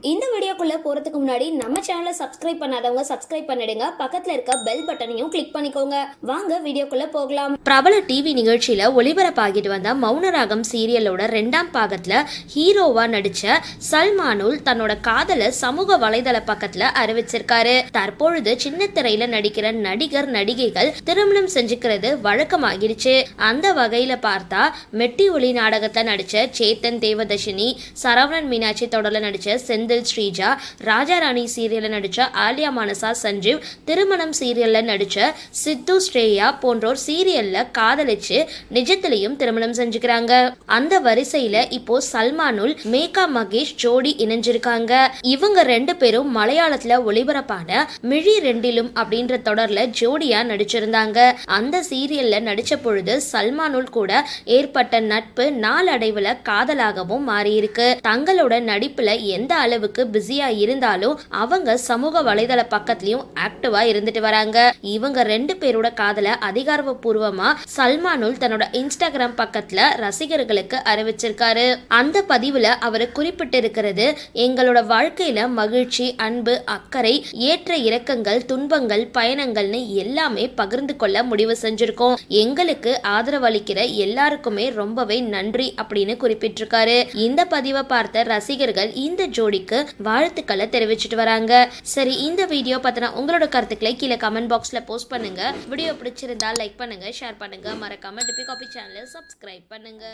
இந்த வீடியோக்குள்ளே போறதுக்கு முன்னாடி நம்ம சேனலை சப்ஸ்கிரைப் பண்ணாதவங்க சப்ஸ்கிரைப் பண்ணிடுங்க. பக்கத்தில் இருக்க பெல் பட்டனையும் கிளிக் பண்ணிக்கோங்க. வாங்க வீடியோக்குள்ளே போகலாம். பிரபல டிவி நிகழ்ச்சியில் ஒளிபரப்பாகிட்டு வந்த மௌனராகம் சீரியலோட ரெண்டாம் பாகத்தில் ஹீரோவாக நடித்த சல்மானுல் தன்னோட காதலை சமூக வலைதள பக்கத்தில் அறிவிச்சிருக்காரு. தற்பொழுது சின்ன திரையில் நடிக்கிற நடிகர் நடிகைகள் திருமணம் செஞ்சுக்கிறது வழக்கமாகிடுச்சு அந்த வகையில் பார்த்தா மெட்டி ஒளி நாடகத்தில் நடித்த சேத்தன் தேவதர்ஷினி சரவணன் மீனாட்சி தொடரில் நடித்த செந்தில் ஸ்ரீஜா ராஜாராணி சீரியல்ல நடிச்ச ஆலியா மானசா சஞ்சீவ். திருமணம் சீரியல்ல நடிச்ச சித்து ஸ்ரேயா போன்றோர் சீரியல்ல காதலிச்சு நிஜத்திலையும் திருமணம் செஞ்சுக்கிறாங்க. அந்த வரிசையில இப்போ சல்மானுல் மேகா மகேஷ் ஜோடி இணைஞ்சிருக்காங்க. இவங்க ரெண்டு பேரும் மலையாளத்துல ஒளிபரப்பான மிழி ரெண்டிலும் அப்படின்ற தொடர்ல ஜோடியா நடிச்சிருந்தாங்க. அந்த சீரியல்ல நடிச்ச பொழுது சல்மானுல் கூட ஏற்பட்ட நட்பு நாளடைவுல காதலாகவும் மாறியிருக்கு. தங்களோட நடிப்புல எந்த அளவுக்கு பிஸியா இருந்தாலும் அவங்க சமூக வலைதள பக்கத்துலயும் ஆக்டிவா இருந்துட்டு வராங்க. இவங்க ரெண்டு பேரோட காதல அதிகாரப்பூர்வமா சல்மானுல் தன்னோட இன்ஸ்டாகிராம் பக்கத்துல ரசிகர்களுக்கு அறிவிச்சிருக்காரு. அந்த பதிவுல அவர் குறிப்பிட்டிருக்கிறது எங்களோட வாழ்க்கையில மகிழ்ச்சி அன்பு அக்கறை ஏற்ற இறக்கங்கள் துன்பங்கள் பயணங்கள்னு எல்லாமே பகிர்ந்து கொள்ள முடிவு செஞ்சிருக்கோம். எங்களுக்கு ஆதரவளிக்கிற எல்லாருக்குமே ரொம்பவே நன்றி அப்படின்னு குறிப்பிட்டிருக்காரு. இந்த பதிவை பார்த்த ரசிகர்கள் இந்த ஜோடிக்கு வாழ்த்துக்களை தெரிவிச்சிட்டு வராங்க. சரி இந்த வீடியோ பத்தின உங்களோட கருத்துக்களை கீழே கமெண்ட் பாக்ஸ்ல போஸ்ட் பண்ணுங்க. வீடியோ பிடிச்சிருந்தா லைக் பண்ணுங்க ஷேர் பண்ணுங்க. மறக்காம டிபி காபி சேனலை சப்ஸ்கிரைப் பண்ணுங்க.